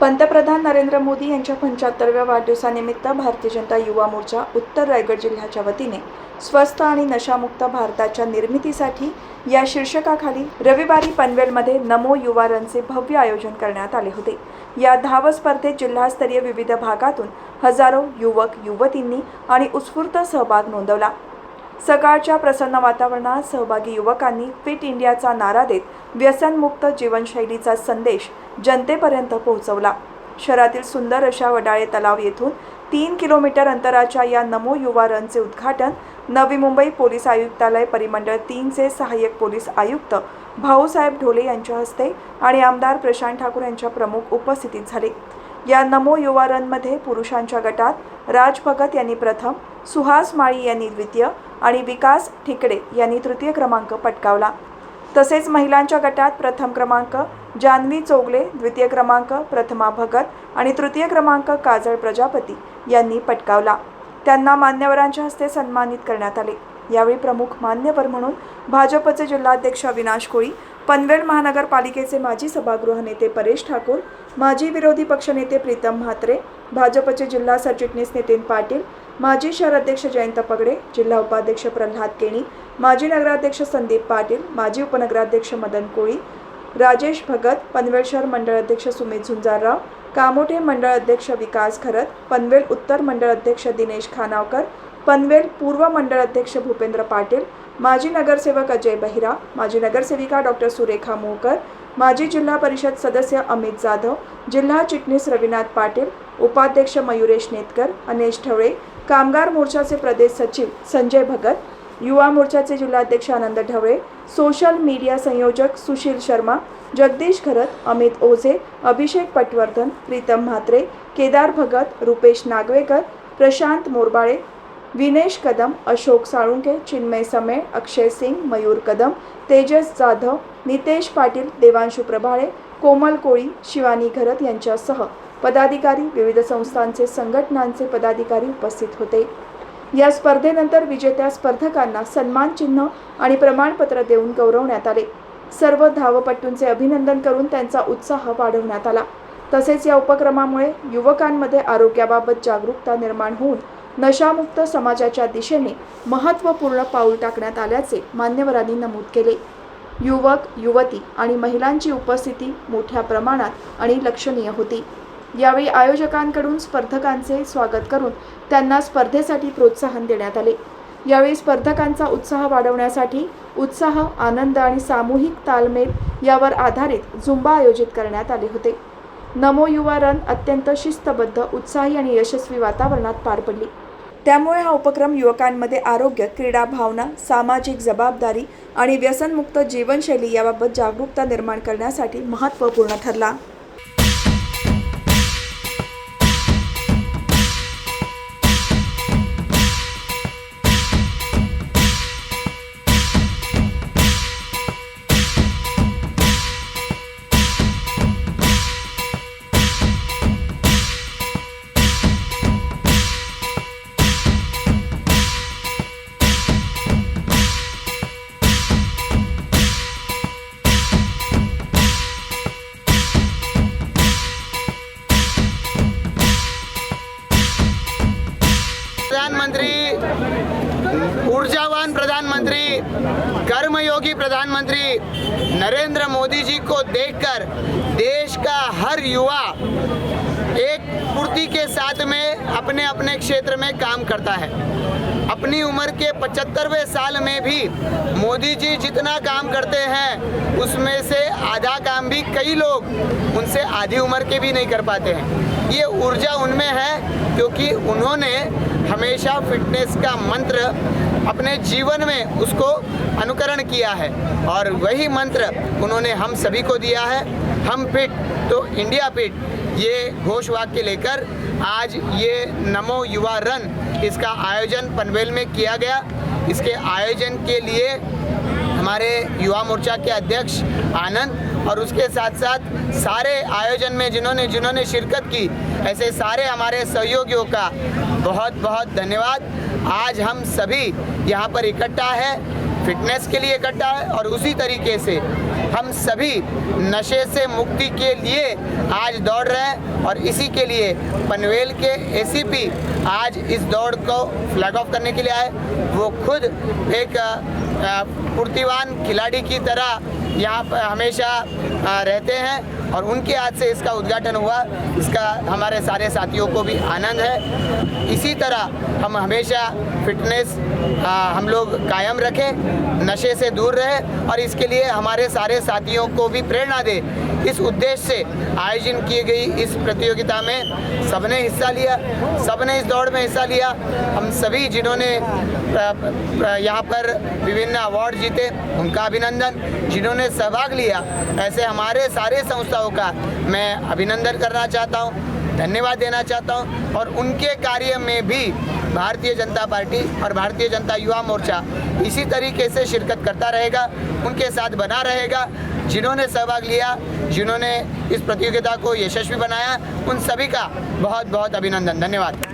पंतप्रधान नरेंद्र मोदी यांच्या पंच्याहत्तरव्या वाढदिवसानिमित्त भारतीय जनता युवा मोर्चा उत्तर रायगड जिल्ह्याच्या वतीने स्वस्त आणि नशामुक्त भारताच्या निर्मितीसाठी या शीर्षकाखाली रविवारी पनवेलमध्ये नमो युवा रनचे भव्य आयोजन करण्यात आले होते. या धाव स्पर्धेत जिल्हास्तरीय विविध भागातून हजारो युवक युवतींनी आणि उत्स्फूर्त सहभाग नोंदवला. सकाळच्या प्रसन्न वातावरणात सहभागी युवकांनी फिट इंडियाचा नारा देत व्यसनमुक्त जीवनशैलीचा संदेश जनतेपर्यंत पोहोचवला. शहरातील सुंदर अशा वडाळे तलाव येथून तीन किलोमीटर अंतराच्या या नमो युवा रनचे उद्घाटन नवी मुंबई पोलीस आयुक्तालय परिमंडळ तीनचे सहाय्यक पोलीस आयुक्त भाऊसाहेब ढोले यांच्या हस्ते आणि आमदार प्रशांत ठाकूर यांच्या प्रमुख उपस्थितीत झाले. या नमो युवा रनमध्ये पुरुषांच्या गटात राज भगत यांनी प्रथम सुहास माळी यांनी द्वितीय आणि विकास ठिकडे यांनी तृतीय क्रमांक पटकावला. तसेच महिलांच्या गटात प्रथम क्रमांक जान्हवी चोगले द्वितीय क्रमांक प्रथमा भगत आणि तृतीय क्रमांक काजळ प्रजापती यांनी पटकावला. त्यांना मान्यवरांच्या हस्ते सन्मानित करण्यात आले. यावेळी प्रमुख मान्यवर म्हणून भाजपचे जिल्हाध्यक्ष अविनाश कोळी पनवेल महानगरपालिकेचे माजी सभागृह नेते परेश ठाकूर माजी विरोधी पक्षनेते प्रीतम म्हात्रे भाजपचे जिल्हा सरचिटणीस नितीन पाटील माजी शहर अध्यक्ष जयंत पगडे जिल्हा उपाध्यक्ष प्रल्हाद केणी माजी नगराध्यक्ष संदीप पाटील माजी उपनगराध्यक्ष मदन कोळी राजेश भगत पनवेल शहर मंडळ अध्यक्ष सुमित झुंजारराव कामोठे मंडळ अध्यक्ष विकास खरत पनवेल उत्तर मंडळ अध्यक्ष दिनेश खानावकर पनवेल पूर्व मंडळ अध्यक्ष भूपेंद्र पाटील माजी नगरसेवक अजय बहिरा माजी नगरसेविका डॉक्टर सुरेखा मोहकर माजी जिल्हा परिषद सदस्य अमित जाधव जिल्हा चिटणीस रविनाथ पाटील उपाध्यक्ष मयुरेश नेतकर अनेश ठवळे कामगार मोर्चाचे प्रदेश सचिव संजय भगत युवा मोर्चाचे जिल्हाध्यक्ष आनंद ढवळे सोशल मीडिया संयोजक सुशील शर्मा जगदीश घरत अमित ओझे अभिषेक पटवर्धन प्रीतम म्हात्रे केदार भगत रुपेश नागवेकर प्रशांत मोरबाळे विनेश कदम अशोक साळुंके चिन्मय समेळ अक्षय सिंग मयूर कदम तेजस जाधव नितेश पाटील देवांशू प्रभाळे कोमल कोळी शिवानी घरत यांच्यासह पदाधिकारी विविध संस्थांचे संघटनांचे पदाधिकारी उपस्थित होते. या स्पर्धेनंतर विजेत्या स्पर्धकांना सन्मान चिन्ह आणि प्रमाणपत्र देऊन गौरवण्यात आले. सर्व धावपटूंचे अभिनंदन करून त्यांचा उत्साह वाढवण्यात आला. तसेच या उपक्रमामुळे युवकांमध्ये आरोग्याबाबत जागरूकता निर्माण होऊन नशामुक्त समाजाच्या दिशेने महत्त्वपूर्ण पाऊल टाकण्यात आल्याचे मान्यवरांनी नमूद केले. युवक युवती आणि महिलांची उपस्थिती मोठ्या प्रमाणात आणि लक्षणीय होती. यावेळी आयोजकांकडून स्पर्धकांचे स्वागत करून त्यांना स्पर्धेसाठी प्रोत्साहन देण्यात आले. यावेळी स्पर्धकांचा उत्साह वाढवण्यासाठी उत्साह आनंद आणि सामूहिक तालमेल यावर आधारित झुंबा आयोजित करण्यात आले होते. नमो युवा रन अत्यंत शिस्तबद्ध उत्साही आणि यशस्वी वातावरणात पार पडली. त्यामुळे हा उपक्रम युवकांमध्ये आरोग्य क्रीडा भावना सामाजिक जबाबदारी आणि व्यसनमुक्त जीवनशैली याबाबत जागरूकता निर्माण करण्यासाठी महत्त्वपूर्ण ठरला. प्रधानमंत्री ऊर्जावान प्रधानमंत्री कर्मयोगी प्रधानमंत्री नरेंद्र मोदी जी को देखकर देश का हर युवा एक पूर्ति के साथ में अपने अपने क्षेत्र में काम करता है। अपनी उम्र के पचहत्तरवें साल में भी मोदी जी जितना काम करते हैं, उसमें से आधा काम भी कई लोग उनसे आधी उम्र के भी नहीं कर पाते हैं। ये ऊर्जा उनमें है क्योंकि उन्होंने हमेशा फिटनेस का मंत्र अपने जीवन में उसको अनुकरण किया है और वही मंत्र उन्होंने हम सभी को दिया है। हम फिट तो इंडिया फिट ये घोष वाक्य लेकर आज ये नमो युवा रन इसका आयोजन पनवेल में किया गया। इसके आयोजन के लिए हमारे युवा मोर्चा के अध्यक्ष आनंद और उसके साथ साथ सारे आयोजन में जिन्होंने जिन्होंने शिरकत की, ऐसे सारे हमारे सहयोगियों का बहुत बहुत धन्यवाद। आज हम सभी यहाँ पर इकट्ठा है, फिटनेस के लिए इकट्ठा है और उसी तरीके से हम सभी नशे से मुक्ति के लिए आज दौड़ रहे हैं और इसी के लिए पनवेल के एसीपी आज इस दौड़ को फ्लैग ऑफ़ करने के लिए आए। वो खुद एक फुर्तीवान खिलाड़ी की तरह यहाँ पर हमेशा रहते हैं। और उनके हाथ से इसका उद्घाटन हुआ। इसका हमारे सारे साथियों को भी आनंद है। इसी तरह हम हमेशा फिटनेस आ, हम लोग कायम रखें नशे से दूर रहें और इसके लिए हमारे सारे साथियों को भी प्रेरणा दे इस उद्देश्य से आयोजन की गई इस प्रतियोगिता में सबने हिस्सा लिया, सबने इस दौड़ में हिस्सा लिया। हम सभी जिन्होंने यहाँ पर विभिन्न अवार्ड जीते, उनका अभिनंदन। जिन्होंने सहभाग लिया, ऐसे हमारे सारे संस्थाओं का मैं अभिनंदन करना चाहता हूँ, धन्यवाद देना चाहता हूँ और उनके कार्य में भी भारतीय जनता पार्टी और भारतीय जनता युवा मोर्चा इसी तरीके से शिरकत करता रहेगा, उनके साथ बना रहेगा। जिन्होंने सहभाग लिया जिन्होंने इस प्रतियोगिता को यशस्वी बनाया उन सभी का बहुत बहुत अभिनंदन। धन्यवाद।